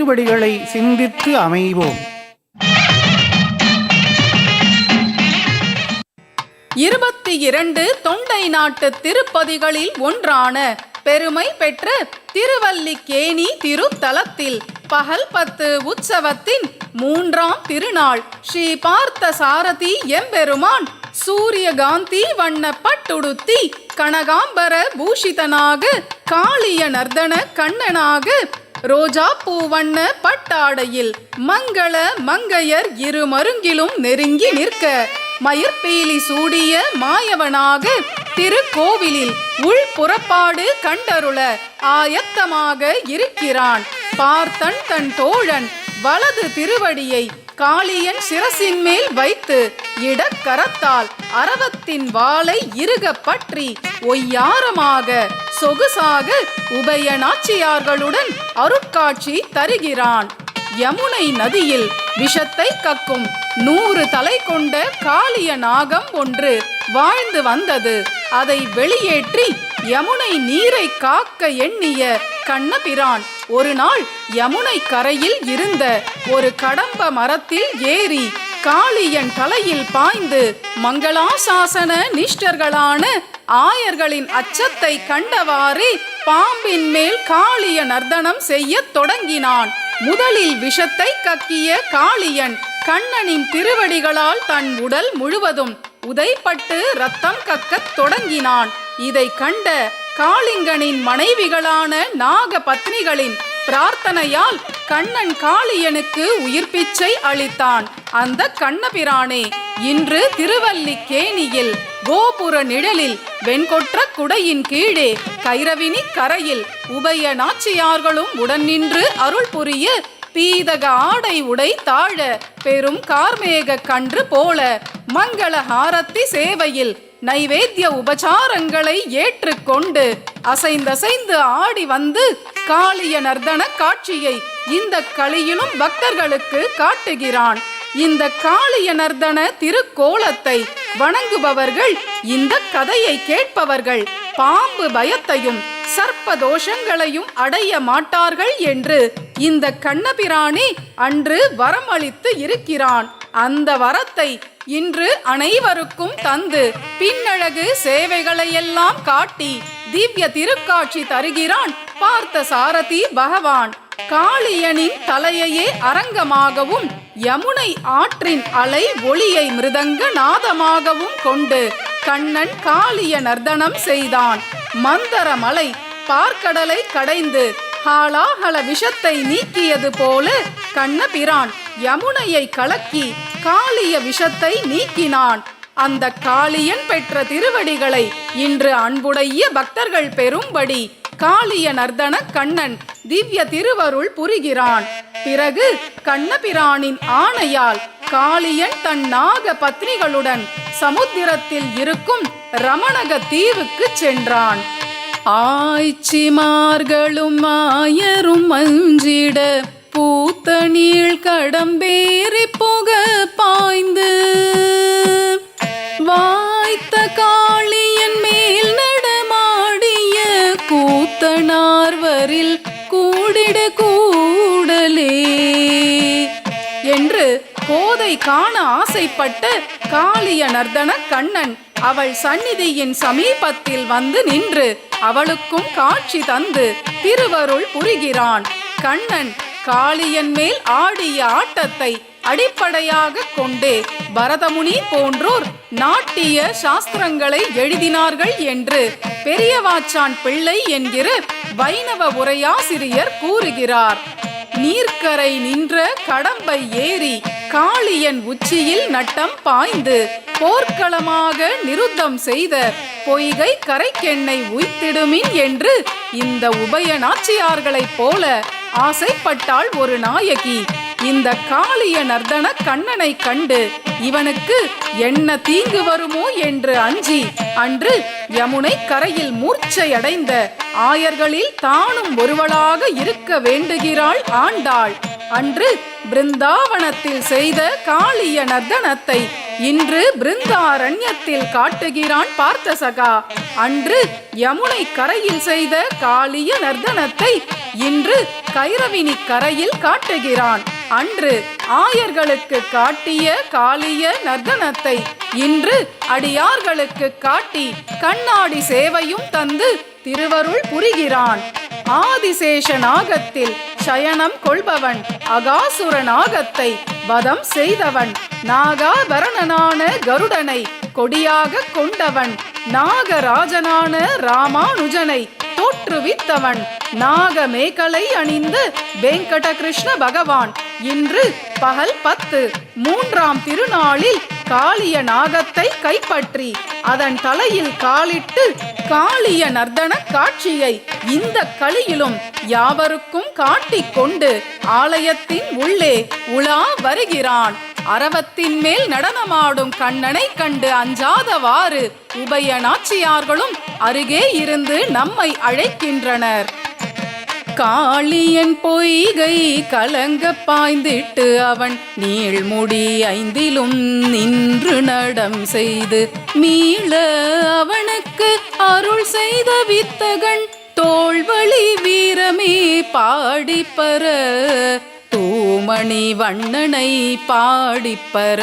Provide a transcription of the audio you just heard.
திருவடிகளை சிந்தித்து அமைவோம். இருபத்தி இரண்டு தொண்டை நாட்டு திருப்பதிகளில் ஒன்றான பெருமை பெற்ற திருவல்லிக்கேணி திருத்தலத்தில் பகல் பத்து உற்சவத்தின் மூன்றாம் திருநாள் ஸ்ரீ பார்த்த சாரதி எம்பெருமான் சூரியகாந்தி வண்ண பட்டுடுத்தி கனகாம்பர பூஷிதனாக காளிய நர்தன கண்ணனாக ரோஜா பூவண்ண பட்டாடையில் மங்கள மங்கையர் இரு மருங்கிலும் நெருங்கி நிற்க. மயிர்பீலி சூடிய மாயவனாக திருக்கோவிலில் உள் புறப்பாடு கண்டருள ஆயத்தமாக இருக்கிறான். பார்த்தன் தன் தோழன் வலது திருவடியை காளியன் சிரசின் மேல் வைத்து இடக்கரத்தால் அரவத்தின் வாளை இறுக பற்றி ஒய்யாரமாக சொகுசாக உபய நாச்சியார்களுடன் அருட்காட்சி தருகிறான். யமுனை நதியில் விஷத்தை கக்கும் நூறு தலை கொண்ட காளிய நாகம் ஒன்று வாழ்ந்து வந்தது. அதை வெளியேற்றி யமுனை நீரை காக்க எண்ணிய கண்ணபிரான் ஒரு நாள் யமுனை கரையில் இருந்த ஒரு கடம்ப மரத்தில் ஏறி காளியன் தலையில் பாய்ந்து மங்களாசாசன நிஷ்டர்களான ஆயர்களின் அச்சத்தை கண்டவாறே பாம்பின் மேல் காளிய நர்தனம் செய்யத் தொடங்கினான். முதலில் விஷத்தை கக்கிய காளியன் கண்ணனின் திருவடிகளால் தன் உடல் முழுவதும் உதைப்பட்டு ரத்தம் கக்கத் தொடங்கினான். இதை கண்ட காளிங்கனின் மனைவிகளான நாக பத்னிகளின் பிரார்த்தனையால் கண்ணன் காளியனுக்கு உயிர் பிச்சை அளித்தான். அந்த கண்ணபிரானே இன்று திருவல்லிக்கேணியில் கோபுர நிழலில் வெண்கொற்ற குடையின் கீழே கைரவினி கரையில் உபய நாச்சியார்களும் உடன் நின்று அருள் புரிய பீதக ஆடை உடை தாழ பெரும் கார்மேக கன்று போல மங்கள ஹாரத்தி சேவையில் நைவேத்திய உபச்சாரங்களை ஏற்றுக்கொண்டு அசைந்தசைந்து ஆடி வந்து காளிய நர்தன காட்சியை இந்த களியிலும் பக்தர்களுக்கு காட்டுகிறான். இந்த காளிய நர்தன திருக்கோலத்தை வணங்குபவர்கள் இந்த கதையை கேட்பவர்கள் பாம்பு பயத்தையும் சர்ப்ப தோஷங்களையும் அடைய மாட்டார்கள் என்று இந்த கண்ணபிராணி அன்று வரமளித்து இருக்கிறான். அந்த வரத்தை இன்று அனைவருக்கும் தந்து பின்னழகு சேவைகளையெல்லாம் காட்டி திவ்ய திருக்காட்சி தருகிறான் பார்த்த சாரதி பகவான். காளியனின் தலையையே அரங்கமாகவும் யமுனை ஆற்றின் அலை ஒளியை மிருதங்க நாதமாகவும் கொண்டு கண்ணன் காளிய நர்தனம் செய்தான். மந்தரமலை பார்க்கடலை கடைந்து ஹாலாஹல விஷத்தை நீக்கியது போல கண்ணபிரான் யமுனையை கலக்கி காளிய விஷத்தை நீக்கினான். அந்த காளியன் பெற்ற திருவடிகளை இன்று அன்புடைய பக்தர்கள் பெறும்படி காளிய நர்தன கண்ணன் திவ்ய திருவருள் புரிகிறான். பிறகு கண்ணபிரானின் ஆணையால் காளியன் தன் நாக பத்னிகளுடன் சமுத்திரத்தில் இருக்கும் ரமணக தீவுக்கு சென்றான். ஆய்ச்சிமார்களும் ஆயரும் மஞ்சிட பூத்தணியில் கடம்பேறி புக பாய்ந்து. வாய்த்த காளியன் மேல் நடமாடிய கூத்தனார்வரில் கூடிட கூடலே. என்று கோதை காண ஆசைப்பட்ட காளிய நர்தன கண்ணன் அவள் சந்நிதியின் சமீபத்தில் வந்து நின்று அவளுக்கும் காட்சி தந்து திருவருள் புரிகிறான். கண்ணன் காளியன் மேல் ஆடிய ஆட்டத்தை அடிப்படையாக கொண்டே பரதமுனி போன்றோர் நாட்டிய சாஸ்திரங்களை எழுதினார்கள் என்று பெரியவாச்சான் பிள்ளை என்கிற வைணவ உரையாசிரியர் கூறுகிறார். நீர்க்கரை நின்ற கடம்பை ஏறி காளியன் உச்சியில் நட்டம் பாய்ந்து போர்க்களமாக நிருத்தம் செய்த பொய்கை கரைக்கெண்ணை உய்த்திடுமின் என்று இந்த உபய நாச்சியார்களைப் போல ஆசைப்பட்டாள் ஒரு நாயகி. இந்த காளிய நர்தன கண்ணனை கண்டு இவனுக்கு என்ன தீங்கு வருமோ என்று அஞ்சி அன்று யமுனை கரையில் மூர்ச்சையடைந்த ஆயர்களில் தானும் ஒருவளாக இருக்க வேண்டுகிறாள் ஆண்டாள். அன்று பிருந்தாவனத்தில் செய்த காளிய நர்தனத்தை இன்று பிருந்தாரண்யத்தில் காட்டுகிறான் பார்த்த சகா அன்று யமுனை கரையில் செய்த காளிய நர்தனத்தை இன்று கைரவினி கரையில் காட்டுகிறான். அன்று ஆயர்களுக்கு காட்டிய காளிய நர்தனத்தை இன்று அடியார்களுக்கு காட்டி கண்ணாடி சேவையும் தந்து திருவருள் புரிகிறான். ஆதிசேஷ நாகத்தில் சயனம் கொள்பவன் அகாசுர நாகத்தை வதம் செய்தவன். நாகாபரணனான கருடனை கொடியாக கொண்டவன். நாகராஜனான ராமானுஜனை தோற்றுவித்தவன். நாகமேகலை அணிந்து வெங்கட கிருஷ்ண பகவான். இன்று பகல் பத்து மூன்றாம் திருநாளில் காளிய நாகத்தை கைப்பற்றி அதன் தலையில் காலிட்டு காளிய நர்தன காட்சியை இந்த களியிலும் யாவருக்கும் காட்டிக் கொண்டு ஆலயத்தின் உள்ளே உலா வருகிறான். அரவத்தின் மேல் நடனமாடும் கண்ணனை கண்டு அஞ்சாதவாறு உபய நாச்சியார்களும் அருகே இருந்து நம்மை அழைக்கின்றனர். காளியன் பொய்கை கலங்க பாய்ந்திட்டு அவன் நீள்முடி ஐந்திலும் நின்று நடம் செய்து மீள அவனுக்கு அருள் செய்த வித்தகன் தோல்வழி வீரமே பாடிப்பற தூமணி வண்ணனை பாடிப்பற